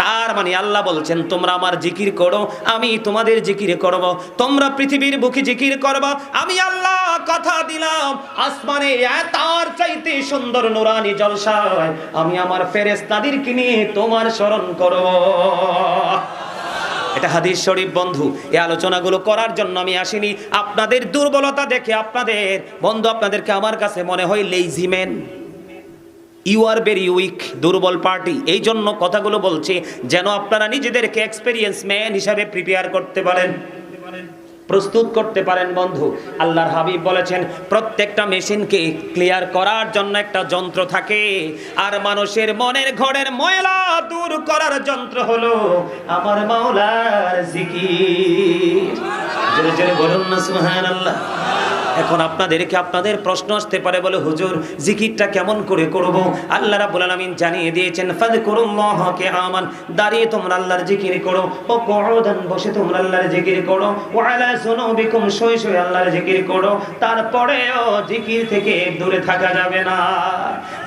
তার মানে আল্লাহ বলছেন, তোমরা আমার জিকির করো, আমি তোমাদের জিকির করব, তোমরা পৃথিবীর বুকে জিকির করবা, আমি আল্লাহ কথা দিলাম, আসমানে তার চাইতে সুন্দর নুরানি জলসায়, আমি আমার ফেরেস্তাদেরকে নিয়ে তোমার স্মরণ করব। এটা হাদিস শরীফ, বন্ধু, এই আলোচনাগুলো করার জন্য আমি আসিনি। আপনাদের দুর্বলতা দেখে আপনাদের, বন্ধু, আপনাদেরকে আমার কাছে মনে হয় lazy man you are very weak দুর্বল পার্টি এই জন্য কথাগুলো বলছি, যেন আপনারা নিজেদেরকে এক্সপেরিয়েন্স ম্যান হিসাবে প্রিপেয়ার করতে পারেন। প্রস্তুত করতে পারেন, বন্ধু। আল্লাহর হাবিব বলেছেন, প্রত্যেকটা মেশিনকে ক্লিয়ার করার জন্য একটা যন্ত্র থাকে। আর মানুষের মনের ঘরের ময়লা দূর করার যন্ত্র হলো আমার মাওলার জিকির। জোরে জোরে বলুন না, সুবহানাল্লাহ। এখন আপনাদেরকে আপনাদের প্রশ্ন আসতে পারে বলে, হুজুর, জিকিরটা কেমন করে করব? আল্লাহ রাব্বুল আলামিন জানিয়ে দিয়েছেন ফাযকুরুল্লাহকে আমান দাঁড়িয়ে তোমরা আল্লাহর জিকির করো ও কুউদান বসে তোমরা আল্লাহর জিকির করো ওয়া আলা যুনুবিকুম শুয়ে শুয়ে আল্লাহর জিকির করো, তারপরেও জিকির থেকে দূরে থাকা যাবে না।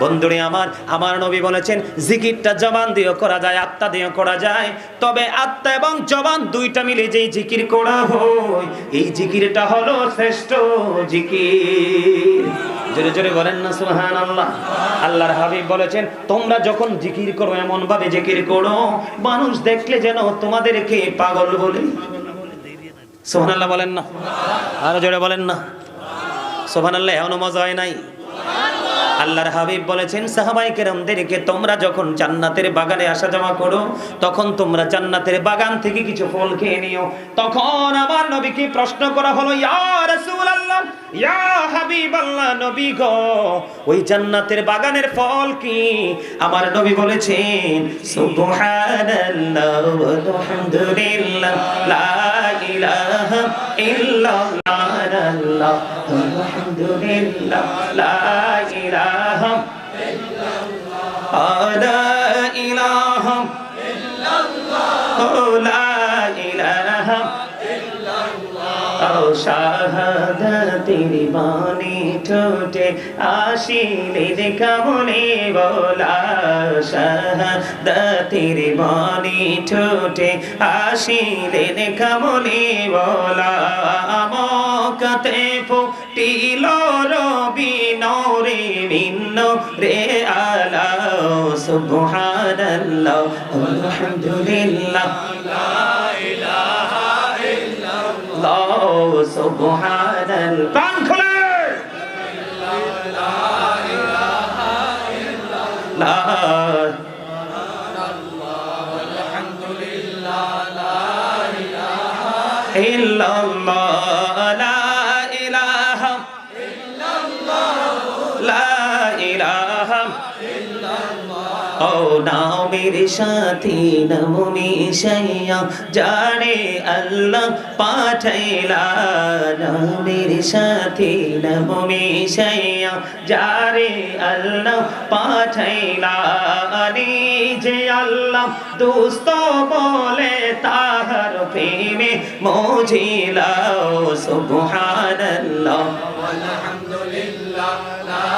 বন্ধুরে আমার আমার নবী বলেছেন, জিকিরটা জবান দিয়েও করা যায়, আত্মা দিয়েও করা যায়, তবে আত্মা এবং জবান দুইটা মিলে যেই জিকির করা হয়, এই জিকিরটা হলো শ্রেষ্ঠ। জিকির। জোরে জোরে বলেন না সুহান আল্লাহ আল্লাহর হাবিব বলেছেন, তোমরা যখন জিকির করো এমন ভাবে জিকির করো, মানুষ দেখলে যেন তোমাদেরকে পাগল বলে। সোহান আল্লাহ বলেন না। আরও জোরে বলেন না। সোহান আল্লাহ এমন মজা হয় নাই। আল্লাহর হাবিব বলেছেন সাহাবাই কেরামদেরকে তোমরা যখন জান্নাতের বাগানে আসা যাওয়া করো, তখন তোমরা জান্নাতের বাগান থেকে কিছু ফল খেয়ে নিও। তখন আমার নবীকে প্রশ্ন করা হলো, ইয়া ইয়া নবী গো, ওই জান্নাতের বাগানের ফল কি? আমার নবী বলেছেন, সুবহানাল্লাহ আলহামদুলিল্লাহ, লা ইলাহা ইল্লাল্লাহ। আল্লাহ আলহামদুলিল্লাহ লা ইলাহা লা ইলাহা লা ইলাহা ও শাহাদাতের বাণী ঠোঁটে আসিলে দেখা মনে বলা শাহাদাতের বাণী ঠোঁটে আসিলে দেখা মনে বলা আমকাতে ফুটিল রবি নরে ভিন্ন রে আলা সুবহানাল্লাহ, আলহামদুলিল্লাহ। আল্লাহ সুবহানাল প্রাণ খুলে লা ইল্লাল্লাহ লা নবীর সাথী নবমী সাইয়া যারে আল্লাহ পাঠাইলা। নবীর সাথী নবমী সাইয়া যারে আল্লাহ পাঠাইলা। আলী যে আল্লাহ দোস্ত বলে তাহার প্রেমে মজিলা সুবহানাল্লাহ। আলহামদুলিল্লাহ লা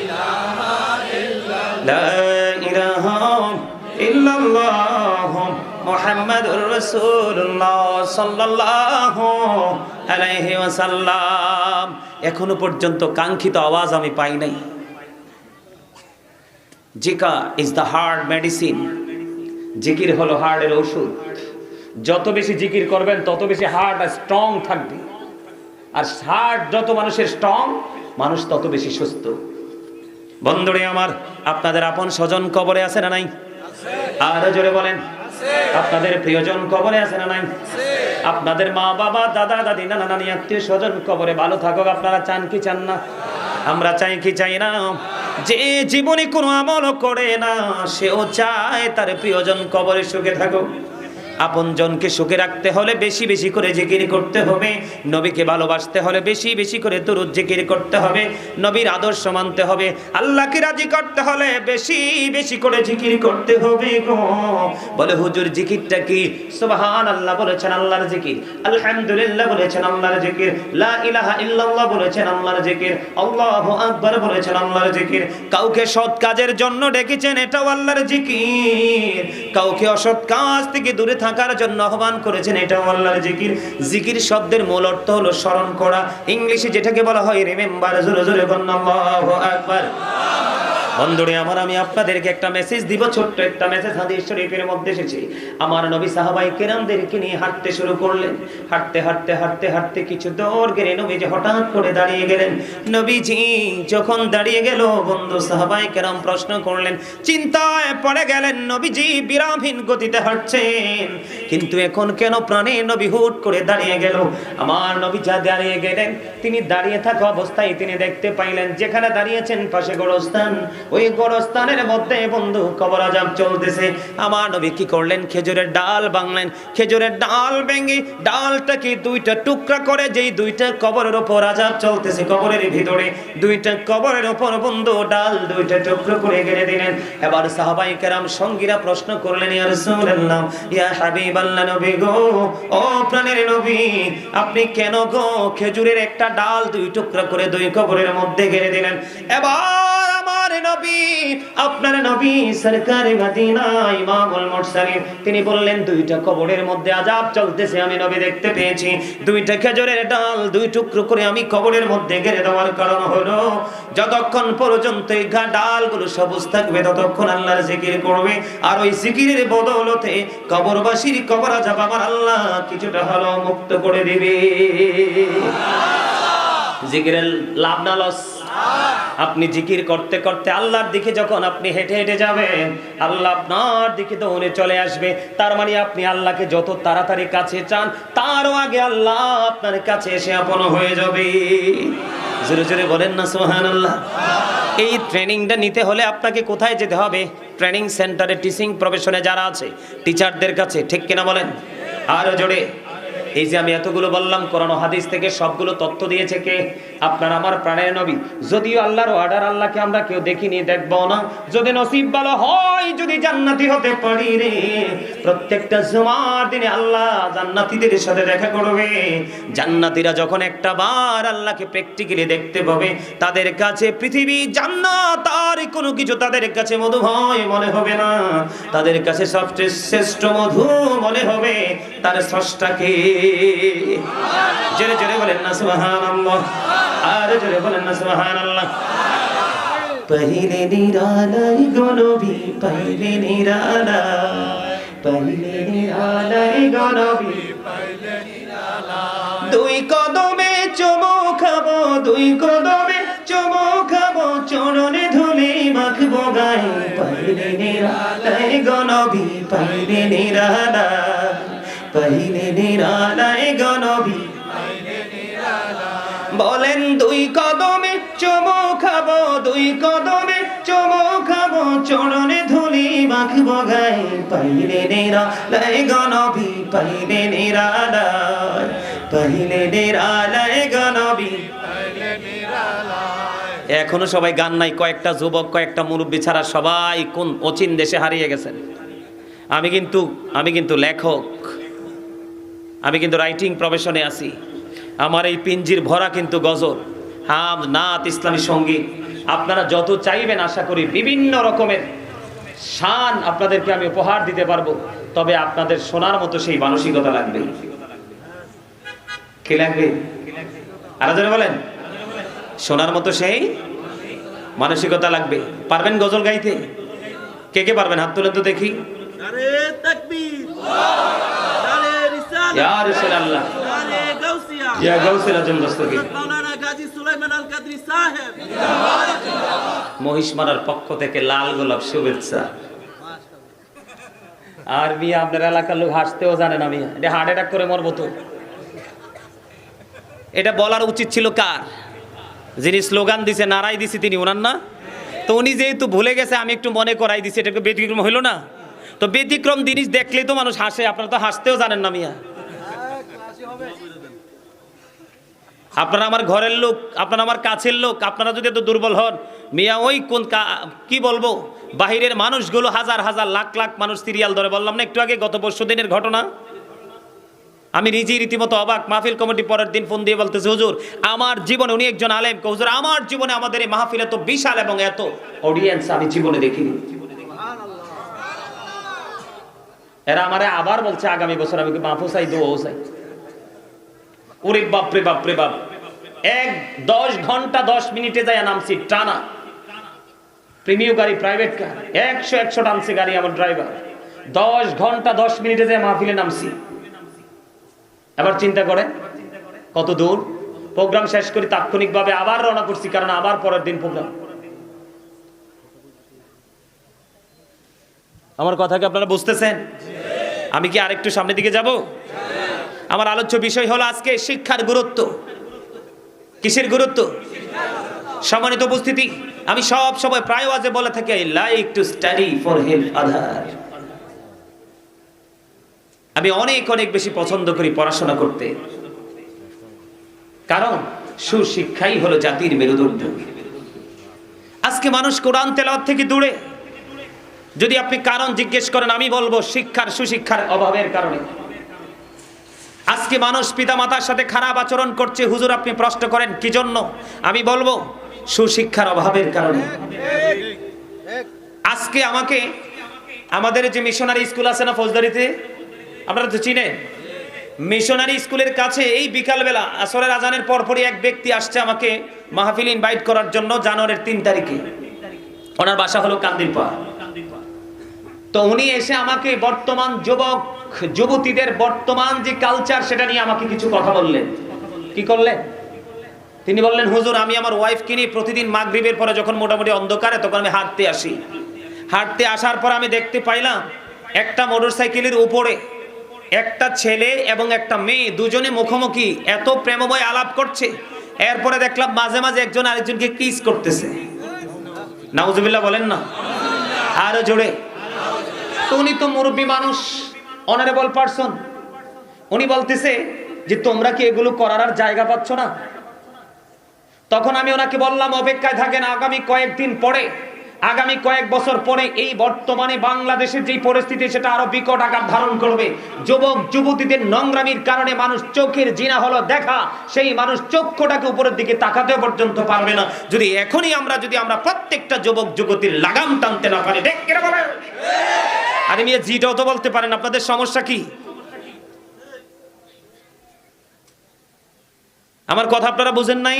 ইলাহা ইল্লাল্লাহ। মুহাম্মাদুর রাসূলুল্লাহ সাল্লাল্লাহু আলাইহি ওয়াসাল্লাম। এখনও পর্যন্ত কাঙ্ক্ষিত আওয়াজ আমি পাই নাই। জিকা ইজ দ্য হার্ড মেডিসিন জিকির হলো হার্ডের ওষুধ। যত বেশি জিকির করবেন, তত বেশি হার্ট স্ট্রং থাকবে। আর হার্ট যত মানুষের স্ট্রং মানুষ তত বেশি সুস্থ। বন্ধুরে আমার, আপনাদের আপন স্বজন কবরে আছে না নাই? আরও জোরে বলেন। আপনাদের প্রিয়জন কবরে আছে না নাই? আপনাদের মা বাবা, দাদা, দাদি, নানা, নানি, আত্মীয় স্বজন কবরে ভালো থাকুক, আপনারা চান কি চান না? আমরা চাই কি চাই না? যে জীবনে কোনো আমল করে না, সেও চায় তার প্রিয়জন কবরে সুখে থাকুক। আপনজনকে সুখে রাখতে হলে বেশি বেশি করে জিকির করতে হবে। নবীকে ভালোবাসতে হলে বেশি বেশি করে দুরুদ জিকির করতে হবে। নবীর আদর্শ মানতে হবে। আল্লাহকে রাজি করতে হলে বেশি বেশি করে জিকির করতে হবে বলে হুজুর, জিকিরটা কি? সুবহান আল্লাহ বলেছেন আল্লাহর জিকির। আলহামদুলিল্লাহ বলেছেন আল্লাহর জিকির। লা ইলাহা ইল্লাল্লাহ বলেছেন আল্লাহর জিকির। আল্লাহু আকবার বলেছেন আল্লাহর জিকির। কাউকে সৎ কাজের জন্য ডেকেছেন এটাও আল্লাহর জিকির। কাউকে অসৎ কাজ থেকে দূরে থাকার জন্য আহ্বান করেছেন? এটাও আল্লাহর জিকির। জিকির শব্দের মূল অর্থ হলো স্মরণ করা। ইংলিশে যেটাকে বলা হয় রিমেম্বার জোরে জোরে আকবার বন্ধুরে, আমার আমি আপনাদেরকে একটা মেসেজ দিব, ছোট্ট একটা মেসেজ হাদিস শরীফের মধ্যে এসেছে। আমার নবী সাহাবাই কেরামদেরকে নিয়ে হাঁটতে শুরু করলেন। হাঁটতে হাঁটতে হাঁটতে হাঁটতে কিছু দৌড় গেলেন নবীজি হঠাৎ করে দাঁড়িয়ে গেলেন, নবীজি যখন দাঁড়িয়ে গেল, বন্ধু সাহাবাই কেরাম প্রশ্ন করলেন, চিন্তায় পড়ে গেলেন নবীজি, বিরামহীন গতিতে হাঁটছেন। কিন্তু এখন কেন প্রাণে নবী হুট করে দাঁড়িয়ে গেল? আমার নবী যা দাঁড়িয়ে গেলেন, তিনি দাঁড়িয়ে থাকা অবস্থায় তিনি দেখতে পাইলেন, যেখানে দাঁড়িয়েছেন পাশে গোরস্থান। ওই গোরস্থানের মধ্যে বন্ধু কবর আজাব চলতেছে। আমার নবী কি করলেন? খেজুরের ডাল বাংলেন। খেজুরের ডাল ভেঙে ডালটাকে দুইটা টুকরা করে যেই দুইটা কবরের ওপর আজাব চলতেছে, কবরের ভিতরে দুইটা কবরের ওপর বন্ধু ডাল দুইটা টুকরো করে গেড়ে দিলেন। এবার সাহাবাই কেরাম সঙ্গীরা প্রশ্ন করলেন, ইয়া রাসূলুল্লাহ, ইয়া হাবিবাল্লাহ নবী গো, ও প্রাণের নবী, আপনি কেন গো খেজুরের একটা ডাল দুই টুকরা করে দুই কবরের মধ্যে গেড়ে দিলেন? এবার যতক্ষণ পর্যন্ত ডালগুলো সবুজ থাকবে, ততক্ষণ আল্লাহর জিকির করবে। আর ওই জিকিরের বদৌলতে কবরবাসীর কবর আজাব আমার আল্লাহ কিছুটা হলো মুক্ত করে দিবে। জিকিরের লাভ না, লস। আপনি জিকির করতে করতে আল্লাহর দিকে যখন আপনি হেঁটে হেঁটে যাবেন, আল্লাহ আপনার দিকে দৌড়ে চলে আসবে। তার মানে আপনি আল্লাহকে যত তাড়াতাড়ি কাছে চান, তারও আগে আল্লাহ আপনার কাছে এসে আপন হয়ে যাবে। জোরে জোরে বলেন না সোহান আল্লাহ এই ট্রেনিংটা নিতে হলে আপনাকে কোথায় যেতে হবে? ট্রেনিং সেন্টারে টিচিং প্রফেশনে যারা আছে, টিচারদের কাছে, ঠিক কিনা বলেন? আরও জোরে। এই যে আমি এতগুলো বললাম, কোরআন হাদিস থেকে সবগুলো তথ্য দিয়েছে কে? আপনার আমার প্রাণের নবী। যদিও আল্লাহর অর্ডার আল্লাহকে আমরা কেউ দেখিনি, দেখব না। যদি নসিব ভালো হয়, যদি জান্নাতি হতে পারি রে। প্রত্যেকটা জুমার দিনে আল্লাহ জান্নাতীদের সাথে দেখা করবে। জান্নাতীরা যখন একটা বার আল্লাহকে প্র্যাকটিক্যালি দেখতে পাবে, তাদের কাছে পৃথিবী জান্নাত আর কোনো কিছু তাদের কাছে মধু ভয় মনে হবে না। তাদের কাছে সবচেয়ে শ্রেষ্ঠ মধু মনে হবে তার স্রষ্টাকে। জোরে জোরে বলেন না, সুবহানাল্লাহ। আর জোরে বলেন পহিলে নিরালাই গনবি পহিলে নিরালাই পহিলে নিরালাই দুই কদমে চমো খাব, দুই কদমে চমো খাব, চরণে ধুলি মাখবো গায়ে। পহিলে নিরালাই গনবি পহিলে নিরালাই পহিলে নিরালাই গনবি বলেন দুই কদমে চমো খাব, দুই কদমে চমো খাব চরণে ধুলি মাখবো গায়ে, পাইলে নিরালাই গনবি পাইলে নিরালাই পাইলে নেরা নিরালাই গনবি এখনও সবাই গান নাই, কয়েকটা যুবক, কয়েকটা মুরব্বী ছাড়া সবাই কোন অচিন দেশে হারিয়ে গেছেন? আমি কিন্তু আমি কিন্তু লেখক, আমি কিন্তু রাইটিং প্রফেশনে আছি। আমার এই পিঞ্জির ভরা কিন্তু গজল। হাম নাত ইসলামী সংগীত। আপনারা যত চাইবেন আশা করি বিভিন্ন রকমের শান আপনাদেরকে আমি উপহার দিতে পারব। তবে আপনাদের শোনার মতো সেই মানসিকতা লাগবে। কি লাগবে? আরও বলেন। শোনার মতো সেই মানসিকতা লাগবে। পারবেন গজল গাইতে? কে কে পারবেন? হাত তুলে তো দেখি। রিসালাত। ইয়া রাসূলুল্লাহ নারে গাউসিয়া গাউসুল আজম দস্তগীর মাওলানা গাজী সুলাইমান আল কাদরি সাহেব মহিষমারার পক্ষ থেকে লাল গোলাপ শুভেচ্ছা। আর বিয়ে আপনার এলাকার লোক হাসতেও জানে না মিয়া। এটা হার্ট অ্যাটাক করে মরবো তো। এটা বলার উচিত ছিল কার? যিনি স্লোগান দিছে নারাই দিছে তিনি ওনার না? তো উনি যেহেতু ভুলে গেছে আমি একটু মনে করাই দিছি এটা একটু ব্যতিক্রম হইল না? তো ব্যতিক্রম জিনিস দেখলেই তো মানুষ হাসে আপনারা তো হাসতেও জানেন না মিয়া। আপনারা আমার ঘরের লোক, আপনারা আমার কাছের লোক, আপনারা যদি এত দুর্বল হন, মিয়া, ওই কোন কি বলব? বাহিরের মানুষগুলো হাজার হাজার, লাখ লাখ মানুষ সিরিয়াল ধরে, বললাম না একটু আগে, গত পরশু দিনের ঘটনা? আমি নিজেই রীতিমতো অবাক, মাহফিল কমিটি পরের দিন ফোন দিয়ে বলতেছে, হুজুর, আমার জীবনে উনি একজন আলেম হুজুর, আমার জীবনে আমাদের এই মাহফিল এত বিশাল এবং এত অডিয়েন্স আমি জীবনে দেখিনি। এরা আমারে আবার বলছে, আগামী বছর আমি মাহফুজ চাই দোয়াও চাই ওরে বাপরে বাপরে, বাপ। এক দশ ঘণ্টা দশ মিনিটে যায় নামছি, টানা। প্রিমিয় গাড়ি প্রাইভেট কার একশো একশো টানছে গাড়ি আমার ড্রাইভার দশ ঘণ্টা দশ মিনিটে যায় মাহফিলে নামছি। এবার চিন্তা করে কত দূর? প্রোগ্রাম শেষ করি তাৎক্ষণিকভাবে আবার রওনা করছি, কারণ আবার পরের দিন প্রোগ্রাম আমার কথা কি আপনারা বুঝতেছেন? আমি কি আরেকটু সামনের দিকে যাব? আমার আলোচ্য বিষয় হলো আজকে শিক্ষার গুরুত্ব। কিসের গুরুত্ব? সম্মানিত উপস্থিতি, আমি সব সময় প্রায় আজে বলে থাকি I like to study for help other আমি অনেক অনেক বেশি পছন্দ করি পড়াশোনা করতে। কারণ সুশিক্ষাই হলো জাতির মেরুদণ্ড। আজকে মানুষ কোরআন তেলাওয়াত থেকে দূরে। যদি আপনি কারণ জিজ্ঞেস করেন, আমি বলব শিক্ষার সুশিক্ষার অভাবের কারণে। আজকে মানুষ পিতা মাতার সাথে খারাপ আচরণ করছে। হুজুর, আপনি প্রশ্ন করেন, কি জন্য? আমি বলব, সুশিক্ষার অভাবের কারণে। আজকে আমাকে, আমাদের যে মিশনারি স্কুল আছে না ফৌজদারিতে? আপনারা তো চিনেন। মিশনারি স্কুলের কাছে এই বিকালবেলা, আসরের আজানের পরপরই এক ব্যক্তি আসছে আমাকে মাহফিল ইনভাইট করার জন্য জানুয়ারির তিন তারিখে। ওনার বাসা হলো কান্দিরপা তো উনি এসে আমাকে বর্তমান যুবক যুবতীদের বর্তমান যে কালচার সেটা নিয়ে আমাকে কিছু কথা বললেন। কি করলেন? তিনি বললেন, হুজুর, আমি আমার ওয়াইফকে নিয়ে প্রতিদিন মাগরিবের পরে যখন মোটামুটি অন্ধকারে, তখন আমি হাঁটতে আসি। হাঁটতে আসার পর আমি দেখতে পাইলাম, একটা মোটরসাইকেলের উপরে একটা ছেলে এবং একটা মেয়ে দুজনে মুখোমুখি এত প্রেমময় আলাপ করছে। এরপরে দেখলাম, মাঝে মাঝে একজন আরেকজনকে কিস করতেছে। নাউজুবিল্লাহ বলেন না? আরও জোরে। তো উনি তো মুরব্বী মানুষ। অনারেবল পারসন উনি বলতেছে যে, তোমরা কি এগুলো করার আর জায়গা পাচ্ছ না? তখন আমি ওনাকে বললাম, অপেক্ষায় থাকেন, আগামী কয়েকদিন পরে, আগামী কয়েক বছর পরে এই বর্তমানে বাংলাদেশের যে পরিস্থিতি, সেটা আরও বিকট আকার ধারণ করবে। যুবক, যুবতীদের নোংরামির কারণে মানুষ চোখের জিনা হলো দেখা, সেই মানুষ চক্ষুটাকে উপরের দিকে তাকাতেও পর্যন্ত পারবে না। যদি এখনই আমরা, যদি আমরা প্রত্যেকটা যুবক যুবতীর লাগাম টানতে না পারি, দেখ বলে আরে মিয়া, জিটাও তো বলতে পারেন, আপনাদের সমস্যা কি? আমার কথা আপনারা বুঝেন নাই?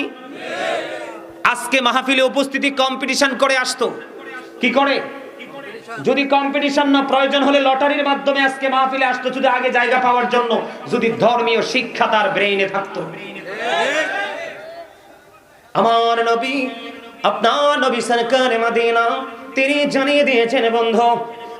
আজকে মাহফিলে উপস্থিতি কম্পিটিশন করে আসতো। কি করে? যদি কম্পিটিশন না, প্রয়োজন হলে লটারির মাধ্যমে আজকে মাহফিলে আসতো, যদি আগে জায়গা পাওয়ার জন্য, যদি ধর্মীয় শিক্ষা তার ব্রেইনে থাকতো। আমার নবী, আপনার নবী সরকার মদিনা, তিনি জানিয়ে দিয়েছেন, বন্ধু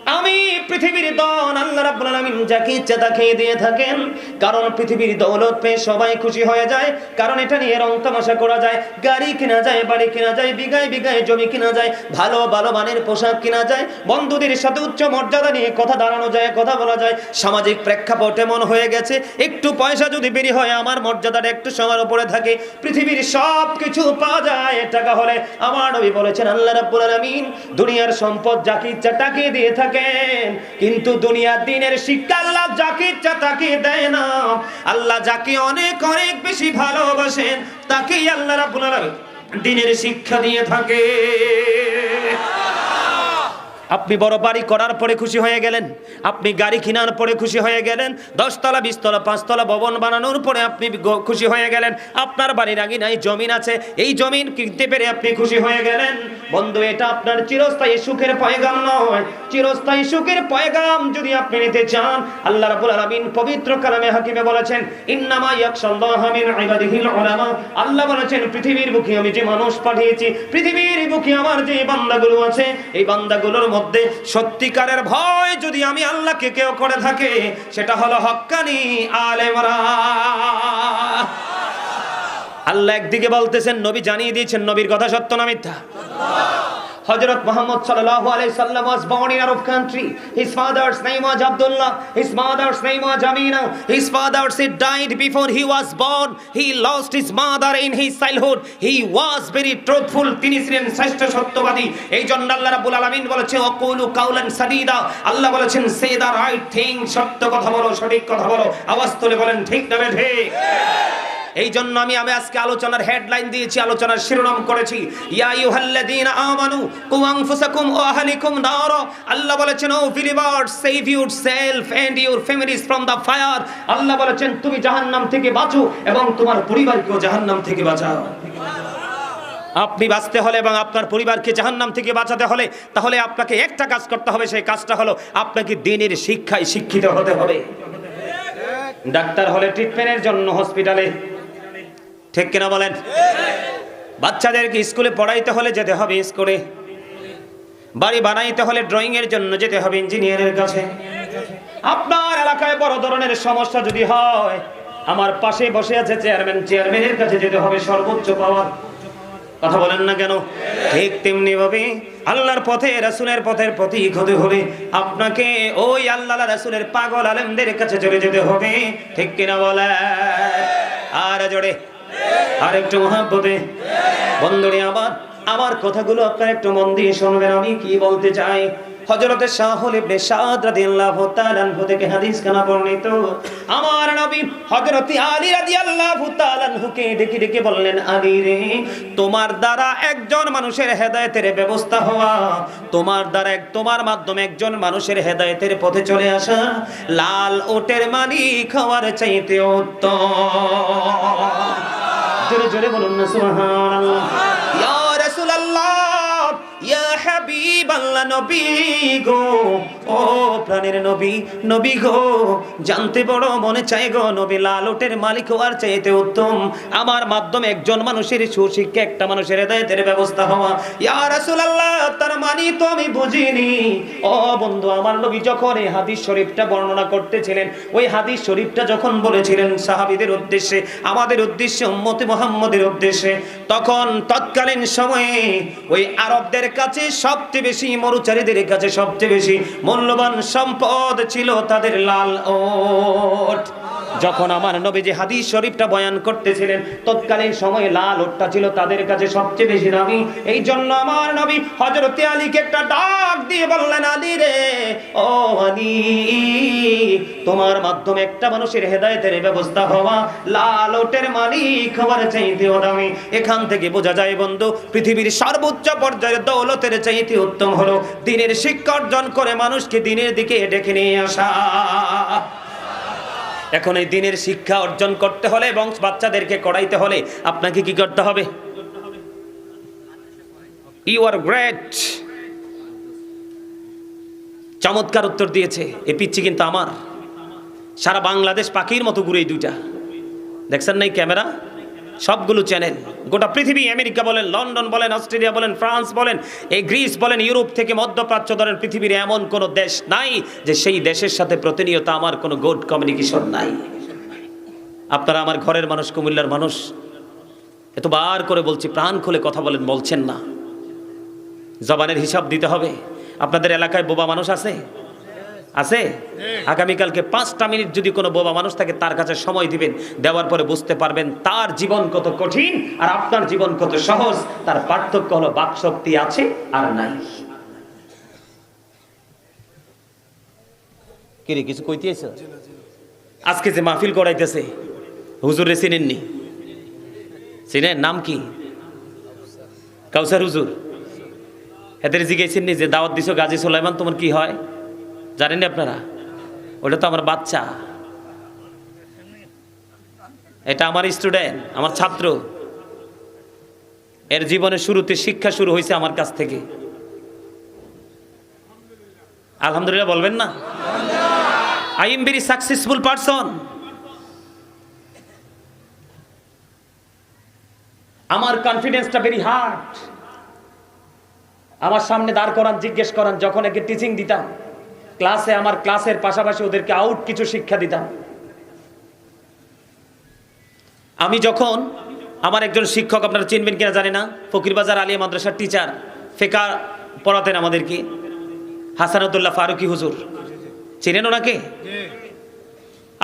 আমি পৃথিবীর দন আল্লাহ রাব্বুল আলামিন যাকে ইচ্ছা তাকে দিয়ে থাকেন। কারণ পৃথিবীর দৌলত পেয়ে সবাই খুশি হয়ে যায়। কারণ এটা নিয়ে রং তামাশা করা যায়। গাড়ি কিনা যায়, বাড়ি কিনা যায়, বিঘায় বিঘায় জমি কিনা যায়, ভালো ভালো মানের পোশাক কিনা যায়। বন্ধুদের সাথে উচ্চ মর্যাদা নিয়ে কথা দাঁড়ানো যায়, কথা বলা যায়। সামাজিক প্রেক্ষাপট এমন হয়ে গেছে, একটু পয়সা যদি বেরি হয়, আমার মর্যাদাটা একটু সময়ের উপরে থাকে। পৃথিবীর সব কিছু পাওয়া যায়, টাকা হলে। আমার নবী বলেছেন, আল্লাহ রাব্বুল আলামিন, দুনিয়ার সম্পদ যাকে ইচ্ছা তাকে দিয়ে থাকেন। কিন্তু দুনিয়ার দিনের শিক্ষা আল্লাহ যাকে ইচ্ছা তাকে দেয় না। আল্লাহ যাকে অনেক অনেক বেশি ভালোবাসেন, তাকেই আল্লাহ রাব্বুল আলামিন দিনের শিক্ষা দিয়ে থাকে আপনি বড় বাড়ি করার পরে খুশি হয়ে গেলেন, আপনি গাড়ি কেনার পরে খুশি হয়ে গেলেন, দশতলা, বিশতলা, পাঁচতলা ভবন বানানোর পরে আপনি খুশি হয়ে গেলেন, আপনার বাড়ির আগে নাই জমিন আছে, এই জমিন কিনতে পেরে আপনি খুশি হয়ে গেলেন। বন্ধু, এটা আপনার চিরস্থায়ী সুখের পয়গাম নয়। চিরস্থায়ী সুখের পয়গাম যদি আপনি নিতে চান, আল্লাহ রাব্বুল আলামিন পবিত্র কালামে হাকিমে বলেছেন, ইন্নামা আল্লাহ বলেছেন, পৃথিবীর বুকে আমি যে মানুষ পাঠিয়েছি, পৃথিবীর বুকে আমার যে বান্দাগুলো আছে, এই বান্দাগুলোর মধ্যে সত্যিকারের ভয় যদি আমি আল্লাহকে কেউ করে থাকে, সেটা হলো হক্কানি আলেমরা আল্লাহ একদিকে বলতেছেন, নবী জানিয়ে দিয়েছেন, নবীর কথা সত্য না মিথ্যা? হযরত মুহাম্মদ সাল্লাল্লাহু আলাইহি সাল্লাম was born in Arab country his father's name was Abdullah his mother's name was Amina his father she died before he was born he lost his mother in his childhood he was very truthful তিনি ছিলেন শ্রেষ্ঠ সত্যবাদী এই জন্য আল্লাহ রাব্বুল আলামিন বলেছে অকুলু কাউলান সাদিদা আল্লাহ বলেছেন সে দা রাইট থিং সত্য কথা বলো সঠিক কথা বলো আওয়াজ তুলে বলেন ঠিক না ঠিক এই জন্য আমি আমি আজকে আলোচনার হেডলাইন দিয়েছি, আলোচনার শিরোনাম করেছি। ইয়া আইয়ুহাল্লাযীনা আমানু, কু আনফুসাকুম ওয়া আহলিকুম নার। আল্লাহ বলেছেন, O believers save yourself and your families from the fire আল্লাহ বলেছেন, তুমি জাহান্নাম থেকে বাঁচো এবং তোমার পরিবারকেও জাহান্নাম থেকে বাঁচাও। আপনি বাঁচতে হলে এবং আপনার পরিবারকে জাহান্নাম থেকে বাঁচাতে হলে, তাহলে আপনাকে একটা কাজ করতে হবে, সেই কাজটা হলো আপনাকে দিনের শিক্ষায় শিক্ষিত হতে হবে। ডাক্তার হলে ট্রিটমেন্টের জন্য হসপিটালে ঠিক কিনা বলেন? বাচ্চাদেরকে স্কুলে পড়াইতে হলে যেতে হবে স্কুলে। বাড়ি বানাইতে হলে ড্রয়িং এর জন্য যেতে হবে ইঞ্জিনিয়ারের কাছে। আপনার এলাকায় বড় ধরনের সমস্যা যদি হয়, আমার পাশে বসে আছে চেয়ারম্যান, চেয়ারম্যানের কাছে যেতে হবে সর্বোচ্চ পাওয়ার। কথা বলেন না কেন? ঠিক তেমনি ভাবে আল্লাহর পথে, রাসূলের পথের প্রতীক হতে হবে আপনাকে ওই আল্লাহ রাসূলের পাগল আলেমদের কাছে চলে যেতে হবে। ঠিক কিনা বলে আর জোরে। আর একটু মহাব্বতে। বন্ধুরে আমার আমার কথাগুলো আপনারা একটু মন দিয়ে শুনবেন, আমি কি বলতে চাই? হযরতে শাহুল ইবনে সাদ রাদিয়াল্লাহু তাআলা আনহু থেকে হাদিস কানা বর্ণিত। আমার নবী হযরতে আলী রাদিয়াল্লাহু তাআলা আনহুকে ডেকে ডেকে বললেন, আলী রে, তোমার দ্বারা একজন মানুষের হেদায়েতের ব্যবস্থা হওয়া, তোমার দ্বারা এক, তোমার মাধ্যমে একজন মানুষের হেদায়েতের পথে চলে আসা, লাল ওটের মালিক হওয়ার চাইতে উত্তম। জোরে জোরে বলুন না সুবহানাল্লাহ। হাবিবাল্লাহ নবী গো। ও প্রাণের নবী নবী গো, জানতে বড় মনে চাই গো নবী লালটের মালিক হওয়ার চাইতে উত্তম। আমার মাধ্যমে একজন মানুষের সুশিক্ষা একটা মানুষের হৃদয়ের ব্যবস্থা হওয়া। ইয়া রাসূলুল্লাহ, তার মানে তো আমি বুঝিনি। ও বন্ধু, আমার নবী যখন এই হাদিস শরীফটা বর্ণনা করতেছিলেন, ওই হাদিস শরীফটা যখন বলেছিলেন সাহাবীদের উদ্দেশ্যে, আমাদের উদ্দেশ্যে, উম্মতে মুহাম্মদের উদ্দেশ্যে, তখন তৎকালীন সময়ে ওই আরবদের কাছে সবচেয়ে বেশি মরুচারীদের কাছে সবচেয়ে বেশি মূল্যবান সম্পদ ছিল তাদের লাল ওট। যখন আমার নবী যে হাদিস শরীফটা বয়ান করতেছিলেন, তৎকালীন সময়ে লাল ওটটা ছিল তাদের কাছে সবচেয়ে বেশি দামি। এই জন্য আমার নবী হযরত আলীকে একটা ডাক দিয়ে বললেন, আলী রে, ও আলী, তোমার মাধ্যমে একটা মানুষের হেদায়েতের ব্যবস্থা হওয়া, লাল ওটের মালিক হওয়ার চাইতেও দামি। এখান থেকে বোঝা যায় বন্ধু, পৃথিবীর সর্বোচ্চ পর্যায়ের দৌলতের চাইতে উত্তম হলো দিনের শিক্ষা অর্জন করে মানুষকে দিনের দিকে ডেকে নিয়ে আসা। এখন এই দিনের শিক্ষা অর্জন করতে হলে এবং বাচ্চাদেরকে করাইতে হলে আপনাকে কি করতে হবে? ইউ আর গ্রেট চমৎকার উত্তর দিয়েছে। এ পিচ্ছি কিন্তু আমার। সারা বাংলাদেশ পাখির মতো ঘুরে দুইটা। দেখছেন নাই ক্যামেরা? সবগুলো চ্যানেল। গোটা পৃথিবী, আমেরিকা বলেন, লন্ডন বলেন, অস্ট্রেলিয়া বলেন, ফ্রান্স বলেন, এই গ্রিস বলেন, ইউরোপ থেকে মধ্যপ্রাচ্য ধরেন, পৃথিবীর এমন কোনো দেশ নাই যে সেই দেশের সাথে প্রতিনিয়ত আমার কোনো গুড কমিউনিকেশন নাই। আপনারা আমার ঘরের মানুষ, কুমিল্লার মানুষ এত বার করে বলছি, প্রাণ খুলে কথা বলেন, বলছেন না। জবানের হিসাব দিতে হবে। আপনাদের এলাকায় বোবা মানুষ আছে? আছে? আগামীকালকে পাঁচটা মিনিট যদি কোনো বোবা মানুষ থাকে তার কাছে সময় দিবেন, দেওয়ার পরে বুঝতে পারবেন তার জীবন কত কঠিন আর আপনার জীবন কত সহজ, তার পার্থক্য হলো বাক শক্তি আছে আর নাই। কিরে কিছু কইতেছে আজকে যে মাহফিল করাইতেছে হুজুরে চিনেননি? চিনেন? নাম কি? কাউসার হুজুর। এদের জিজ্ঞেসেন নি যে, দাওয়াত দিছো গাজী সুলাইমান, তোমার কি হয়? জানেন আপনারা? ওটা তো আমার বাচ্চা। এটা আমার স্টুডেন্ট আমার ছাত্র। এর জীবনের শুরুতে শিক্ষা শুরু হয়েছে আমার কাছ থেকে। আলহামদুলিল্লাহ বলবেন না? I am very successful person আমার কনফিডেন্সটা ভেরি হার্ড আমার সামনে দাঁড় করান, জিজ্ঞেস করান, যখন একে টিচিং দিতাম। ক্লাসে, আমার ক্লাসের পাশাপাশি ওদেরকে আউট কিছু শিক্ষা দিতাম। আমি যখন আমার একজন শিক্ষক, আপনারা চিনবেন কিনা জানি না, ফকিরবাজার আলিয়া মাদ্রাসার টিচার ফেকা পড়াতেন আমাদেরকে। হাসানুদ্দুল্লাহ ফারুকি হুজুর। চিনেন ওনাকে?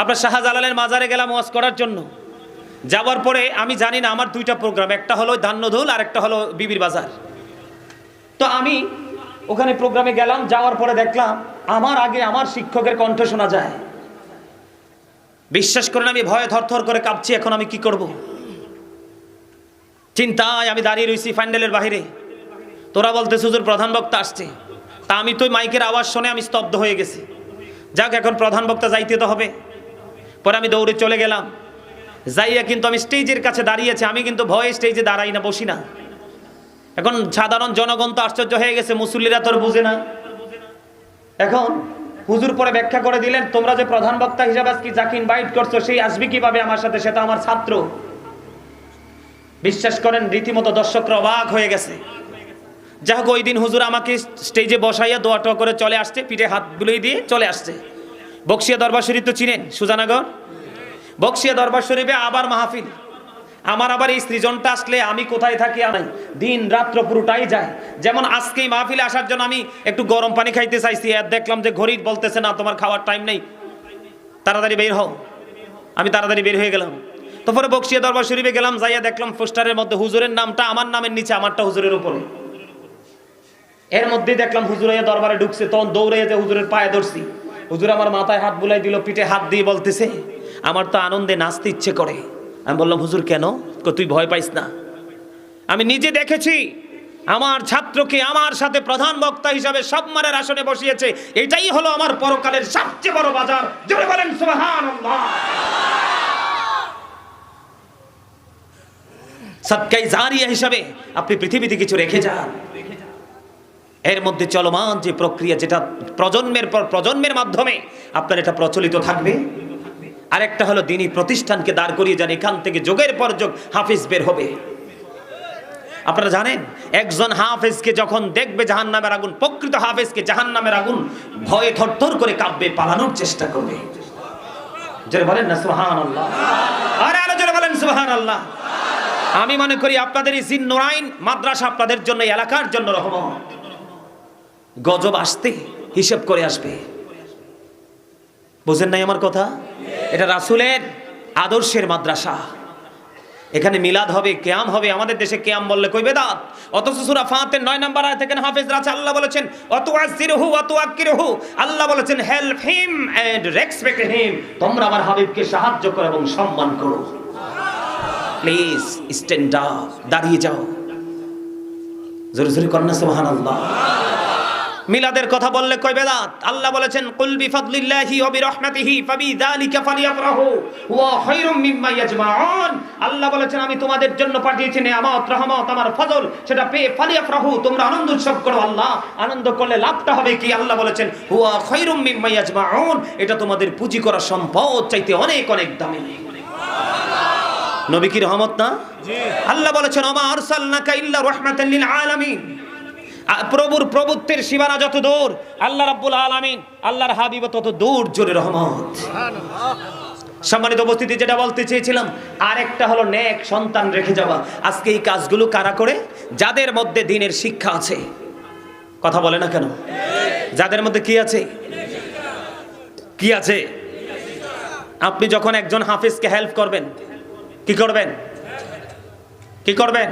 আপনার শাহজালালের মাজারে গেলাম ওয়াজ করার জন্য। যাওয়ার পরে আমি জানি না, আমার দুইটা প্রোগ্রাম একটা হলো ধান্যধুল আর একটা হলো বিবির বাজার। তো আমি ওখানে প্রোগ্রামে গেলাম, যাওয়ার পরে দেখলাম আমার আগে আমার শিক্ষকের কণ্ঠ শোনা যায়। বিশ্বাস করেন, আমি ভয়ে থরথর করে কাঁপছি, এখন আমি কি করব? চিন্তায় আমি দাঁড়িয়ে রয়েছি ফাইন্ডেলের বাইরে তোরা বলতে সুজুর প্রধান বক্তা আসছে। তা আমি তো মাইকের আওয়াজ শুনে আমি স্তব্ধ হয়ে গেছি। যাক, এখন প্রধান বক্তা যাইতে তো হবে। পরে আমি দৌড়ে চলে গেলাম। যাইয়া কিন্তু আমি স্টেজের কাছে দাঁড়িয়েছি। আমি কিন্তু ভয়ে স্টেজে দাঁড়াই না, বসি না। এখন সাধারণ জনগণ তো আশ্চর্য হয়ে গেছে, মুসল্লিরা তোর বুঝে না। এখন হুজুর পরে ব্যাখ্যা করে দিলেন, তোমরা যে প্রধান বক্তা হিসাবে আজকে যাকে ইনভাইট করছ, সেই আসবে কীভাবে আমার সাথে? সেটা আমার ছাত্র। বিশ্বাস করেন, রীতিমতো দর্শকরা অবাক হয়ে গেছে। যাই হোক ওই দিন হুজুর আমাকে স্টেজে বসাইয়া দোয়া টোয়া করে চলে আসছে, পিঠে হাত বুলিয়ে দিয়ে চলে আসছে। বক্সিয়া দরবার শরীফ তো চিনেন, সুজানগর? বক্সিয়া দরবার শরীফে আবার মাহফিল। আমার আবার এই সৃজনটা আসলে আমি কোথায় থাকি, আমি দিন রাত্র পুরোটাই যায় যেমন আজকে মাহফিলে আসার জন্য আমি একটু গরম পানি খাইতে চাইছি, আর দেখলাম যে ঘড়ি বলতেছে, না, তোমার খাওয়ার টাইম নেই। তাড়াতাড়ি বের হও। আমি তাড়াতাড়ি বের হয়ে গেলাম। তো পরে বক্সিয়া দরবার শরীফে গেলাম, যাইয়া দেখলাম পোস্টারের মধ্যে হুজুরের নামটা, আমার নামের নিচে, আমারটা হুজুরের উপরে। এর মধ্যে দেখলাম হুজুর দরবারে ঢুকছে, তখন দৌড়ে যে হুজুরের পায়ে ধরছি। হুজুর আমার মাথায় হাত বুলাই দিল, পিঠে হাত দিয়ে বলতেছে, আমার তো আনন্দে নাচতে ইচ্ছে করে। আমি বললাম, হুজুর, কেন? তুই ভয় পাইস না। আমি নিজে দেখেছি, আমার ছাত্রকে আমার সাথে প্রধান বক্তা হিসাবে সব সম্মানের আসনে বসিয়েছে। এটাই হলো আমার পরকালের সবচেয়ে বড় বাজার। জোরে বলেন, সুবহানাল্লাহ। সৎকাই জারিয়া হিসাবে আপনি পৃথিবীতে কিছু রেখে যান। এর মধ্যে চলমান যে প্রক্রিয়া, যেটা প্রজন্মের পর প্রজন্মের মাধ্যমে আপনার এটা প্রচলিত থাকবে আরেকটা হলো দিনই প্রতিষ্ঠানকে দাঁড় করিয়ে যান, এখান থেকে যোগের পর যোগ হাফিজ বের হবে। আপনারা জানেন, একজন হাফেজকে যখন দেখবে জাহান নামের আগুন, প্রকৃত হাফেজকে জাহান নামের আগুন ভয়ে থরথর করে কাঁপবে, পালানোর চেষ্টা করবে। আর আমি মনে করি আপনাদের এই জিন্নুরাইন মাদ্রাসা আপনাদের জন্য এলাকার জন্য রহমত। গজব আসতে হিসেব করে আসবে। বুঝেন নাই আমার কথা? এটা রাসুলের আদর্শের মাদ্রাসা। এখানে মিলাদ হবে, কেয়াম হবে, আমাদের দেশে কেয়াম বললে কই বেদাত? অথচ সূরা ফাতের 9 নম্বর আয়াত থেকে হাফেজরা আছে আল্লাহ বলেছেন অত আজিরহু অত আকিরহু আল্লাহ বলেছেন, help him and respect him. তোমরা আমার হাবিবকে সাহায্য করো এবং সম্মান করো। প্লিজ, স্ট্যান্ড আপ, দাঁড়িয়ে যাও। জোরে জোরে কন্যা সুবহানাল্লাহ। মিলাদের কথা বললে কয় বেদাত? আল্লাহ বলেছেন কুল বিফাদলিল্লাহি ওয়া বিরহমাতিহি ফাবিযালিকা ফালিয়াফরাহু ওয়া খায়রুম মিম্মা ইয়াজমাউন। আল্লাহ বলেছেন আমি তোমাদের জন্য পাঠিয়েছি নিয়ামত রহমত আমার ফজল সেটা পেয়ে ফালিয়াফরাহু তোমরা আনন্দ উৎসব করো আল্লাহ। আনন্দ করলে লাভটা হবে কি? আল্লাহ বলেছেন হুয়া খায়রুম মিম্মা ইয়াজমাউন। এটা তোমাদের পুঁজি করা সম্পদ চাইতে অনেক অনেক দামি। নবী কি রহমত না? আল্লাহ বলেছেন আমা আরসালনাকা ইল্লা রাহমাতাল লিল আলামিন। প্রভুর প্রভুত্বের সীমানা যত দূর, আল্লাহ রাব্বুল আলামিন আল্লাহর হাবিব তত দূর, জোরে রহমত। সম্মানিত উপস্থিতি, যেটা বলতে চেয়েছিলাম, আরেকটা হলো নেক সন্তান রেখে যাওয়া। আজকে এই কাজগুলো কারা করে? যাদের মধ্যে দিনের শিক্ষা আছে। কথা বলে না কেন? যাদের মধ্যে কি আছে? কি আছে? আপনি যখন একজন হাফিজকে হেল্প করবেন, কি করবেন? কি করবেন?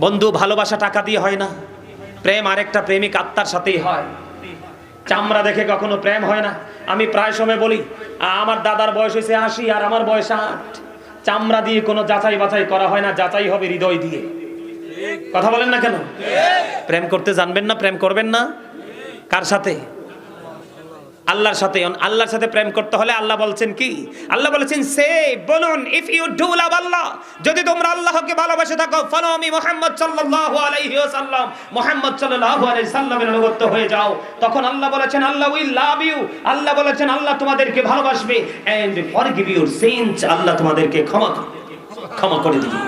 বন্ধু ভালোবাসা টাকা দিয়ে হয় না। প্রেম আরেকটা প্রেমিক আত্মার সাথেই হয়। চামড়া দেখে কখনো প্রেম হয় না। আমি প্রায় সময় বলি আমার দাদার বয়স হয়েছে আশি আর আমার বয়স আট চামড়া দিয়ে কোনো যাচাই বাছাই করা হয় না যাচাই হবে হৃদয় দিয়ে। কথা বলেন না কেন? প্রেম করতে জানবেন না প্রেম করবেন না। কার সাথে? আল্লাহর সাথে আল্লাহর সাথে প্রেম করতে হলে আল্লাহ বলছেন কি? আল্লাহ বলেছেন, সে, বলুন if you do love Allah যদি তোমরা আল্লাহকে ভালোবাসে থাকো ফলো আমি মোহাম্মদ সাল্লাল্লাহু আলাইহি ওয়াসাল্লাম, মোহাম্মদ সাল্লাল্লাহু আলাইহি সাল্লামের অনুগত হয়ে যাও। তখন আল্লাহ বলেছেন, আল্লাহ উইল লাভ ইউ আল্লাহ বলেছেন, আল্লাহ তোমাদেরকে ভালোবাসবে। এন্ড ফরগিভ ইউর সিনস আল্লাহ তোমাদেরকে ক্ষমা ক্ষমা করে দিবে।